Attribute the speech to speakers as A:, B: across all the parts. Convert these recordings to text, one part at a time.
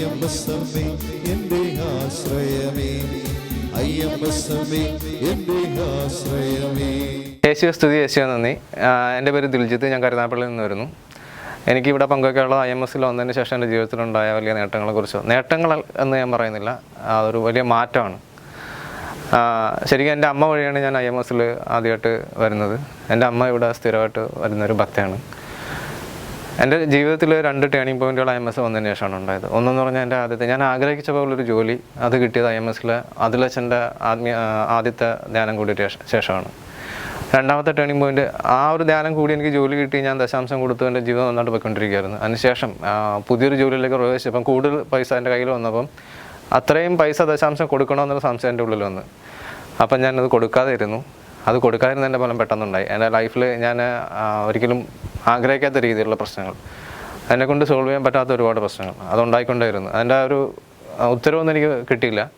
A: അയ്യമ്പസമ്മേ എന്റെ ആശ്രയമേ. അയ്യമ്പസമ്മേ എന്റെ ആശ്രയമേ.
B: യേശുവെ സ്തുതി യേശുവെ നന്ദി. എന്റെ പേര് ദിൽജിത്ത് ഞാൻ കരുനാപ്പള്ളിയിൽ നിന്ന് വരുന്നു. എനിക്ക് ഇവിടെ പങ്കുവയ്ക്കാനുള്ള ഐ എം എസിൽ വന്നതിന് ശേഷം എന്റെ ജീവിതത്തിലുണ്ടായ വലിയ നേട്ടങ്ങളെക്കുറിച്ചോ നേട്ടങ്ങൾ എന്ന് ഞാൻ പറയുന്നില്ല അതൊരു വലിയ മാറ്റമാണ്. ശരിക്കും എന്റെ അമ്മ വഴിയാണ് ഞാൻ ഐ എം എസിൽ ആദ്യമായിട്ട് വരുന്നത്. എന്റെ അമ്മ ഇവിടെ സ്ഥിരമായിട്ട് വരുന്നൊരു ഭക്തയാണ്. എന്റെ ജീവിതത്തിൽ രണ്ട് ടേണിംഗ് പോയിന്റുകൾ ഐ എം എസ് വന്നതിന് ശേഷമാണ് ഉണ്ടായത്. ഒന്നെന്ന് പറഞ്ഞാൽ എന്റെ ആദ്യത്തെ ഞാൻ ആഗ്രഹിച്ച ഒരു ജോലി അത് കിട്ടിയത് ഐ എം എസിലെ അതിലച്ഛന്റെ ആത്മീയ ആദ്യത്തെ ധ്യാനം കൂടിയ ശേഷമാണ്. രണ്ടാമത്തെ ടേണിംഗ് പോയിന്റ് ആ ഒരു ധ്യാനം കൂടി എനിക്ക് ജോലി കിട്ടി ഞാൻ ദശാംശം കൊടുത്തു എന്റെ ജീവിതം നന്നായിട്ട് പോയിക്കൊണ്ടിരിക്കുകയായിരുന്നു. അതിനുശേഷം പുതിയൊരു ജോലിയിലേക്ക് പ്രവേശിച്ചപ്പം കൂടുതൽ പൈസ എന്റെ കയ്യിൽ വന്നപ്പം അത്രയും പൈസ ദശാംശം കൊടുക്കണമെന്നൊരു സംശയം എന്റെ ഉള്ളിൽ വന്ന്. അപ്പം ഞാനത് കൊടുക്കാതെ ഇരുന്നു. അത് കൊടുക്കാതിരുന്ന എന്റെ ഫലം പെട്ടെന്നുണ്ടായി. എന്റെ ലൈഫിൽ ഞാൻ ഒരിക്കലും ആഗ്രഹിക്കാത്ത രീതിയിലുള്ള പ്രശ്നങ്ങൾ. അതിനെ കൊണ്ട് സോൾവ് ചെയ്യാൻ പറ്റാത്ത ഒരുപാട് പ്രശ്നങ്ങൾ. അതുണ്ടായിക്കൊണ്ടേയിരുന്നു അതിന്റെ ആ ഒരു ഉത്തരവൊന്നും എനിക്ക് കിട്ടിയില്ല.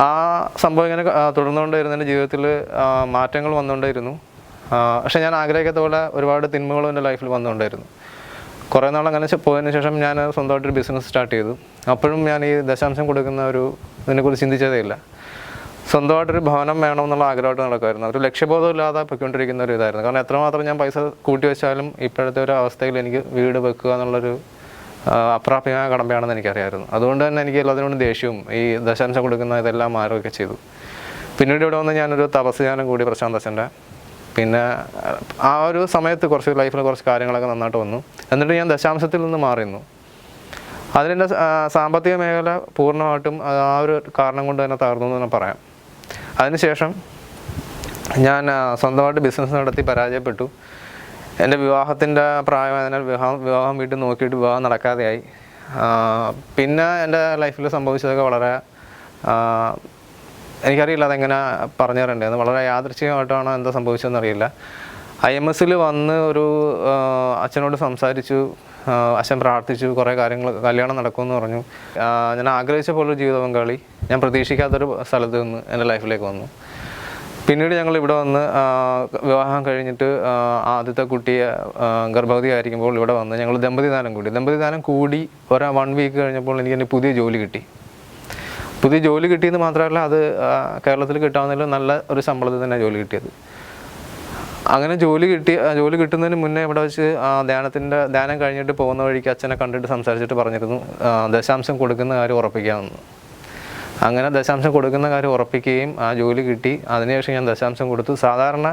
B: ആ സംഭവം ഇങ്ങനെ തുടർന്നുകൊണ്ടേയിരുന്നു എന്റെ ജീവിതത്തിൽ മാറ്റങ്ങൾ വന്നുകൊണ്ടേയിരുന്നു. പക്ഷേ ഞാൻ ആഗ്രഹിക്കാത്ത പോലെ ഒരുപാട് തിന്മകളും എന്റെ ലൈഫിൽ വന്നുകൊണ്ടായിരുന്നു. കുറേ നാൾ അങ്ങനെ പോയതിന് ശേഷം ഞാൻ സ്വന്തമായിട്ടൊരു ബിസിനസ് സ്റ്റാർട്ട് ചെയ്തു. അപ്പോഴും ഞാൻ ഈ ദശാംശം കൊടുക്കുന്ന ഒരു ഇതിനെക്കുറിച്ച് ചിന്തിച്ചതേ ഇല്ല സ്വന്തമായിട്ടൊരു ഭവനം വേണം എന്നുള്ള ആഗ്രഹമായിട്ട് നടക്കുമായിരുന്നു. ഒരു ലക്ഷ്യബോധം ഇല്ലാതെ പൊയ്ക്കൊണ്ടിരിക്കുന്ന ഒരു ഇതായിരുന്നു. കാരണം എത്രമാത്രം ഞാൻ പൈസ കൂട്ടി വെച്ചാലും ഇപ്പോഴത്തെ ഒരു അവസ്ഥയിൽ എനിക്ക് വീട് വെക്കുക എന്നുള്ളൊരു അപ്രാപ്യമായ കടമ്പയാണെന്ന് എനിക്കറിയായിരുന്നു. അതുകൊണ്ട് തന്നെ എനിക്ക് എല്ലാത്തിനോടും ദേഷ്യവും ഈ ദശാംശം കൊടുക്കുന്ന ഇതെല്ലാം മാറുകയൊക്കെ ചെയ്തു. പിന്നീട് ഇവിടെ വന്ന് ഞാനൊരു തപസ്യാനം കൂടി പ്രശാന്ത് അച്ഛന്റെ. പിന്നെ ആ ഒരു സമയത്ത് കുറച്ച് ലൈഫിൽ കുറച്ച് കാര്യങ്ങളൊക്കെ നന്നായിട്ട് വന്നു. എന്നിട്ട് ഞാൻ ദശാംശത്തിൽ നിന്ന് മാറിയിരുന്നു. അതിന്റെ സാമ്പത്തിക മേഖല പൂർണമായിട്ടും ആ ഒരു കാരണം കൊണ്ട് തന്നെ തകർന്നു എന്ന് തന്നെ പറയാം. അതിനുശേഷം ഞാൻ സ്വന്തമായിട്ട് ബിസിനസ് നടത്തി പരാജയപ്പെട്ടു. എന്റെ വിവാഹത്തിന്റെ പ്രായമായതിനാൽ വിവാഹം വിവാഹം വീട്ടിൽ നോക്കിയിട്ട് വിവാഹം നടക്കാതെയായി. പിന്നെ എന്റെ ലൈഫിൽ സംഭവിച്ചതൊക്കെ വളരെ എനിക്കറിയില്ല അതെങ്ങനെ പറഞ്ഞു തരേണ്ടതെന്ന് വളരെ യാദൃച്ഛികമായിട്ടാണോ എന്താ സംഭവിച്ചതെന്ന് അറിയില്ല ഐ എം എസിൽ വന്ന് ഒരു അച്ഛനോട് സംസാരിച്ചു അച്ഛൻ പ്രാർത്ഥിച്ചു കുറേ കാര്യങ്ങൾ കല്യാണം നടക്കുമെന്ന് പറഞ്ഞു. ഞാൻ ആഗ്രഹിച്ച പോലെ ഒരു ജീവിത പങ്കാളി ഞാൻ പ്രതീക്ഷിക്കാത്തൊരു സ്ഥലത്ത് നിന്ന് എന്റെ ലൈഫിലേക്ക് വന്നു. പിന്നീട് ഞങ്ങൾ ഇവിടെ വന്ന് വിവാഹം കഴിഞ്ഞിട്ട് ആദ്യത്തെ കുട്ടിയെ ഗർഭവതി ആയിരിക്കുമ്പോൾ ഇവിടെ വന്ന് ഞങ്ങൾ ദമ്പതിദാനം കൂടി. ദമ്പതിദാനം കൂടി ഒരാ വൺ വീക്ക് കഴിഞ്ഞപ്പോൾ എനിക്ക് എന്റെ പുതിയ ജോലി കിട്ടി. പുതിയ ജോലി കിട്ടിയെന്ന് മാത്രമല്ല അത് കേരളത്തിൽ കിട്ടാവുന്നതിലും നല്ല ഒരു ശമ്പളത്തിൽ തന്നെ ജോലി കിട്ടിയത്. അങ്ങനെ ജോലി കിട്ടി ജോലി കിട്ടുന്നതിന് മുന്നേ ഇവിടെ വെച്ച് ധ്യാനത്തിന്റെ ധ്യാനം കഴിഞ്ഞിട്ട് പോകുന്ന വഴിക്ക് അച്ഛനെ കണ്ടിട്ട് സംസാരിച്ചിട്ട് പറഞ്ഞിരുന്നു. ദശാംശം കൊടുക്കുന്ന കാര്യം ഉറപ്പിക്കാമെന്ന്. അങ്ങനെ ദശാംശം കൊടുക്കുന്ന കാര്യം ഉറപ്പിക്കുകയും ആ ജോലി കിട്ടി. അതിനുശേഷം ഞാൻ ദശാംശം കൊടുത്തു. സാധാരണ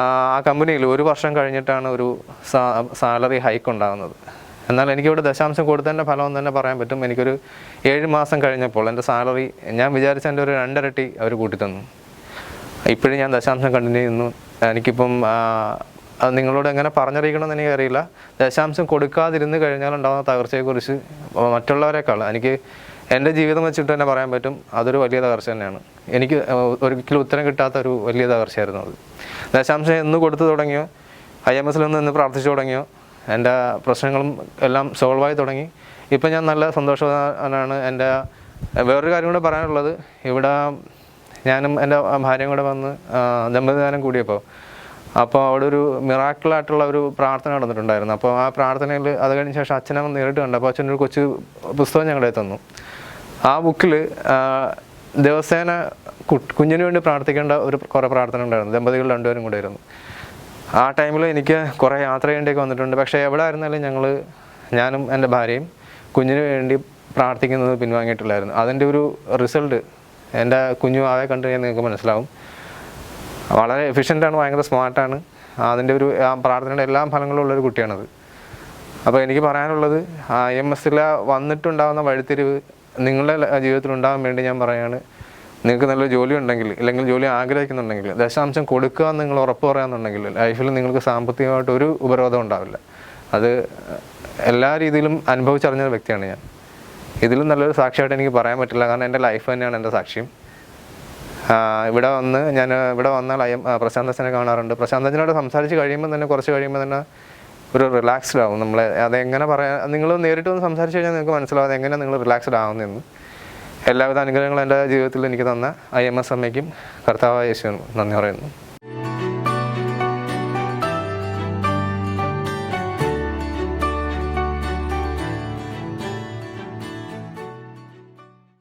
B: ആ കമ്പനിയിൽ ഒരു വർഷം കഴിഞ്ഞിട്ടാണ് ഒരു സാലറി ഹൈക്ക് ഉണ്ടാകുന്നത്. എന്നാൽ എനിക്കിവിടെ ദശാംശം കൊടുത്തതിന്റെ ഫലം തന്നെ പറയാൻ പറ്റും. എനിക്കൊരു ഏഴ് മാസം കഴിഞ്ഞപ്പോൾ എന്റെ സാലറി ഞാൻ വിചാരിച്ച എന്റെ ഒരു രണ്ടിരട്ടി അവർ കൂട്ടിത്തന്നു. ഇപ്പോഴും ഞാൻ ദശാംശം കണ്ടിന്യൂ ചെയ്യുന്നു എനിക്കിപ്പം അത് നിങ്ങളോട് എങ്ങനെ പറഞ്ഞറിയിക്കണമെന്ന് എനിക്കറിയില്ല. ദശാംശം കൊടുക്കാതിരുന്ന് കഴിഞ്ഞാൽ ഉണ്ടാകുന്ന തകർച്ചയെക്കുറിച്ച് മറ്റുള്ളവരെക്കാൾ എനിക്ക് എന്റെ ജീവിതം വെച്ചിട്ട് തന്നെ പറയാൻ പറ്റും. അതൊരു വലിയ തകർച്ച തന്നെയാണ്. എനിക്ക് ഒരിക്കലും ഉത്തരം കിട്ടാത്ത ഒരു വലിയ തകർച്ചയായിരുന്നു അത്. ദശാംശം എന്ന് കൊടുത്തു തുടങ്ങിയോ? ഐ എം എസിൽ നിന്ന് പ്രാർത്ഥിച്ചു തുടങ്ങിയോ? എന്റെ പ്രശ്നങ്ങളും എല്ലാം സോൾവായി തുടങ്ങി. ഇപ്പം ഞാൻ നല്ല സന്തോഷവാനാണ് എന്റെ വേറൊരു കാര്യം കൂടെ പറയാനുള്ളത്. ഇവിടെ ഞാനും എന്റെ ഭാര്യയും കൂടെ വന്ന് ദമ്പതിദാനം കൂടിയപ്പോൾ അപ്പോൾ അവിടെ ഒരു മിറാക്കിളായിട്ടുള്ള ഒരു പ്രാർത്ഥന നടന്നിട്ടുണ്ടായിരുന്നു. അപ്പോൾ ആ പ്രാർത്ഥനയിൽ അത് കഴിഞ്ഞ ശേഷം അച്ഛനെ നേരിട്ട് കണ്ടു അപ്പോൾ അച്ഛനൊരു കൊച്ചു പുസ്തകം ഞങ്ങളെ തന്നു. ആ ബുക്കിൽ ദിവസേന കുഞ്ഞിന് വേണ്ടി പ്രാർത്ഥിക്കേണ്ട ഒരു കുറേ പ്രാർത്ഥന ഉണ്ടായിരുന്നു. ദമ്പതികൾ രണ്ടുപേരും കൂടെ ആയിരുന്നു. ആ ടൈമിൽ എനിക്ക് കുറേ യാത്ര ചെയ്യേണ്ടിയൊക്കെ വന്നിട്ടുണ്ട്. പക്ഷേ എവിടെ ആയിരുന്നാലും ഞങ്ങൾ ഞാനും എന്റെ ഭാര്യയും കുഞ്ഞിന് വേണ്ടി പ്രാർത്ഥിക്കുന്നത് പിൻവാങ്ങിയിട്ടില്ലായിരുന്നു. അതിന്റെ ഒരു റിസൾട്ട് എന്റെ കുഞ്ഞു ആവെ കണ്ടു കഴിഞ്ഞാൽ നിങ്ങൾക്ക് മനസ്സിലാവും. വളരെ എഫിഷ്യന്റാണ് ഭയങ്കര സ്മാർട്ടാണ് അതിന്റെ ഒരു പ്രാർത്ഥനയുടെ എല്ലാ ഫലങ്ങളും ഉള്ളൊരു കുട്ടിയാണത്. അപ്പോൾ എനിക്ക് പറയാനുള്ളത് ഐ എം എസിൽ വന്നിട്ടുണ്ടാകുന്ന വഴിത്തിരിവ് നിങ്ങളുടെ ജീവിതത്തിൽ ഉണ്ടാകാൻ വേണ്ടി ഞാൻ പറയുകയാണ് നിങ്ങൾക്ക് നല്ലൊരു ജോലി ഉണ്ടെങ്കിൽ അല്ലെങ്കിൽ ജോലി ആഗ്രഹിക്കുന്നുണ്ടെങ്കിൽ ദശാംശം കൊടുക്കുക എന്ന് നിങ്ങൾ ഉറപ്പ് പറയാന്നുണ്ടെങ്കിൽ ലൈഫിൽ നിങ്ങൾക്ക് സാമ്പത്തികമായിട്ട് ഒരു ഉപരോധം ഉണ്ടാവില്ല. അത് എല്ലാ രീതിയിലും അനുഭവിച്ചറിഞ്ഞ വ്യക്തിയാണ് ഞാൻ. ഇതിലും നല്ലൊരു സാക്ഷിയായിട്ട് എനിക്ക് പറയാൻ പറ്റില്ല. കാരണം എന്റെ ലൈഫ് തന്നെയാണ് എന്റെ സാക്ഷ്യം. ഇവിടെ വന്ന് ഞാൻ ഇവിടെ വന്നാൽ അയ്യം പ്രശാന്തച്ചനെ കാണാറുണ്ട്. പ്രശാന്ത് അച്ഛനോട് സംസാരിച്ച് കഴിയുമ്പോൾ തന്നെ കുറച്ച് കഴിയുമ്പോൾ തന്നെ ഒരു റിലാക്സ്ഡ് ആവും നമ്മളെ. അതെങ്ങനെ പറയാൻ നിങ്ങൾ നേരിട്ട് വന്ന് സംസാരിച്ച് കഴിഞ്ഞാൽ നിങ്ങൾക്ക് മനസ്സിലാവും എങ്ങനെ നിങ്ങൾ റിലാക്സ്ഡ് ആവുന്നതെന്ന് എല്ലാവിധ അനുഗ്രഹങ്ങളും എന്റെ ജീവിതത്തിൽ എനിക്ക് തന്ന ഐ എം എസ് അമ്മയ്ക്കും കർത്താവായ യേശുവിനും നന്ദി പറയുന്നു.